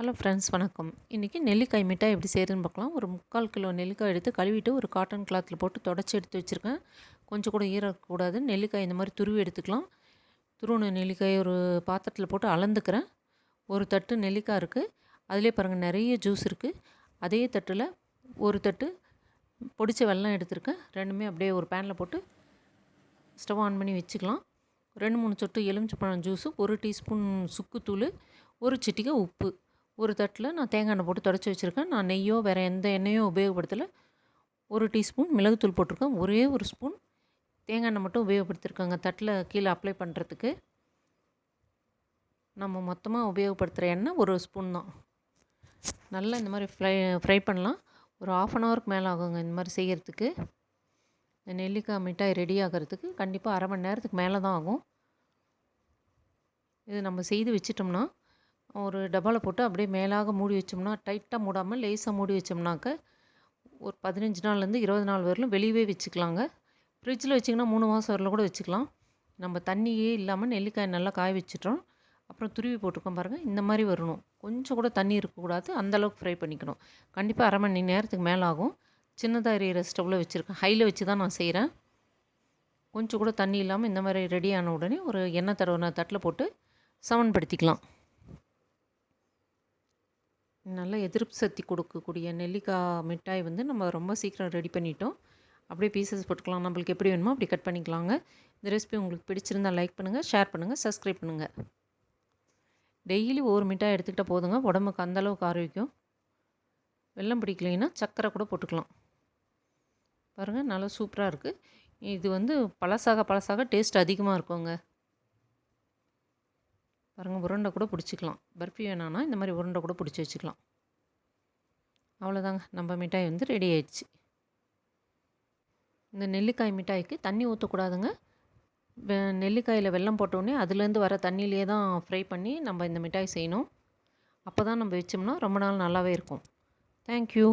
Hello friends வணக்கம். இன்றைக்கி நெல்லிக்காய் மிட்டாய் எப்படி செய்கிறதுன்னு பார்க்கலாம். ஒரு முக்கால் கிலோ நெல்லிக்காய் எடுத்து கழுவிட்டு ஒரு காட்டன் கிளாத்தில் போட்டு தொடச்சி எடுத்து வச்சுருக்கேன். கொஞ்சம் கூட ஈரக்கூடாது. நெல்லிக்காய் இந்த மாதிரி துருவி எடுத்துக்கலாம். துருவின நெல்லிக்காய் ஒரு பாத்திரத்தில் போட்டு அளந்துக்கிறேன். ஒரு தட்டு நெல்லிக்காய் இருக்குது அதிலே பாருங்கள் நிறைய ஜூஸ் இருக்குது அதே தட்டில் ஒரு தட்டு பொடிச்ச வெள்ளம் எடுத்திருக்கேன். ரெண்டுமே அப்படியே ஒரு பேனில் போட்டு ஸ்டவ் ஆன் பண்ணி வச்சுக்கலாம். ரெண்டு மூணு சொட்டு எலுமிச்சப்பழம் ஜூஸு ஒரு டீஸ்பூன் சுக்குத்தூள் ஒரு சிட்டிகை உப்பு. ஒரு தட்டில் நான் தேங்காய் எண்ணெய் போட்டு தொடச்சி வச்சுருக்கேன். நான் நெய்யோ வேறு எந்த எண்ணெயோ உபயோகப்படுத்தலை. ஒரு டீஸ்பூன் மிளகுத்தூள் போட்டிருக்கேன். ஒரே ஒரு ஸ்பூன் தேங்காய் எண்ணெய் மட்டும் உபயோகப்படுத்திருக்காங்க. தட்டில் கீழே அப்ளை பண்ணுறதுக்கு நம்ம மொத்தமாக உபயோகப்படுத்துகிற எண்ணெய் ஒரு ஸ்பூன் தான். நல்லா இந்த மாதிரி ஃப்ரை ஃப்ரை பண்ணலாம். ஒரு ஆஃப் அன் ஹவருக்கு மேலே ஆகுங்க இந்த மாதிரி செய்கிறதுக்கு இந்த நெல்லிக்காய் மிட்டாய் ரெடி ஆகிறதுக்கு கண்டிப்பாக அரை மணி நேரத்துக்கு மேலே தான் ஆகும். இது நம்ம செய்து வச்சிட்டோம்னா ஒரு டப்பாவில் போட்டு அப்படியே மேலாக மூடி வச்சோம்னா டைட்டாக மூடாமல் லேசாக மூடி வச்சோம்னாக்க ஒரு பதினஞ்சு நாள்லேருந்து இருபது நாள் வரலும் வெளியவே வச்சுக்கலாங்க. ஃப்ரிட்ஜில் வச்சிங்கன்னா மூணு மாதம் வரல கூட வச்சுக்கலாம். நம்ம தண்ணியே இல்லாமல் நெல்லிக்காய் நல்லா காய வச்சுட்டோம். அப்புறம் துருவி போட்டிருக்கோம் பாருங்கள் இந்த மாதிரி வரணும். கொஞ்சம் கூட தண்ணி இருக்கக்கூடாது அந்தளவுக்கு ஃப்ரை பண்ணிக்கணும். கண்டிப்பாக அரை மணி நேரத்துக்கு மேலே ஆகும். சின்னதாக எரியிற ஸ்டவ்வில் வச்சுருக்கேன். ஹையில் வச்சு தான் நான் செய்கிறேன் கொஞ்சம் கூட தண்ணி இல்லாமல் இந்த மாதிரி ரெடியான உடனே ஒரு எண்ணெய் தடவை தட்டில் போட்டு சமன்படுத்திக்கலாம். நல்ல எதிர்ப்பு சக்தி கொடுக்கக்கூடிய நெல்லிக்காய் மிட்டாய் வந்து நம்ம ரொம்ப சீக்கிரம் ரெடி பண்ணிட்டோம். அப்படியே பீசஸ் போட்டுக்கலாம். நம்மளுக்கு எப்படி வேணுமோ அப்படி கட் பண்ணிக்கலாங்க. இந்த ரெசிபி உங்களுக்கு பிடிச்சிருந்தால் லைக் பண்ணுங்கள் ஷேர் பண்ணுங்கள் சப்ஸ்கிரைப் பண்ணுங்கள் டெய்லி ஒரு மிட்டாய் எடுத்துக்கிட்டால் போதுங்க. உடம்புக்கு அந்தளவுக்கு ஆரோக்கியம். வெள்ளம் பிடிக்கலைன்னா சர்க்கரை கூட போட்டுக்கலாம். பாருங்கள் நல்லா சூப்பராக இருக்குது இது வந்து பழசாக பழசாக டேஸ்ட் அதிகமாக இருக்குங்க. பாருங்கள் உருண்டை கூட பிடிச்சிக்கலாம். பர்ஃபி வேணான்னா இந்த மாதிரி உருண்டை கூட பிடிச்சி வச்சுக்கலாம். அவ்வளோதாங்க நம்ம மிட்டாய் வந்து ரெடி ஆயிடுச்சு. இந்த நெல்லிக்காய் மிட்டாய்க்கு தண்ணி ஊற்றக்கூடாதுங்க நெல்லிக்காயில் வெல்லம் போட்டோடனே அதுலேருந்து வர தண்ணியிலே தான் ஃப்ரை பண்ணி நம்ம இந்த மிட்டாய் செய்யணும். அப்போ தான் நம்ம வச்சோம்னா ரொம்ப நாள் நல்லாவே இருக்கும். தேங்க்யூ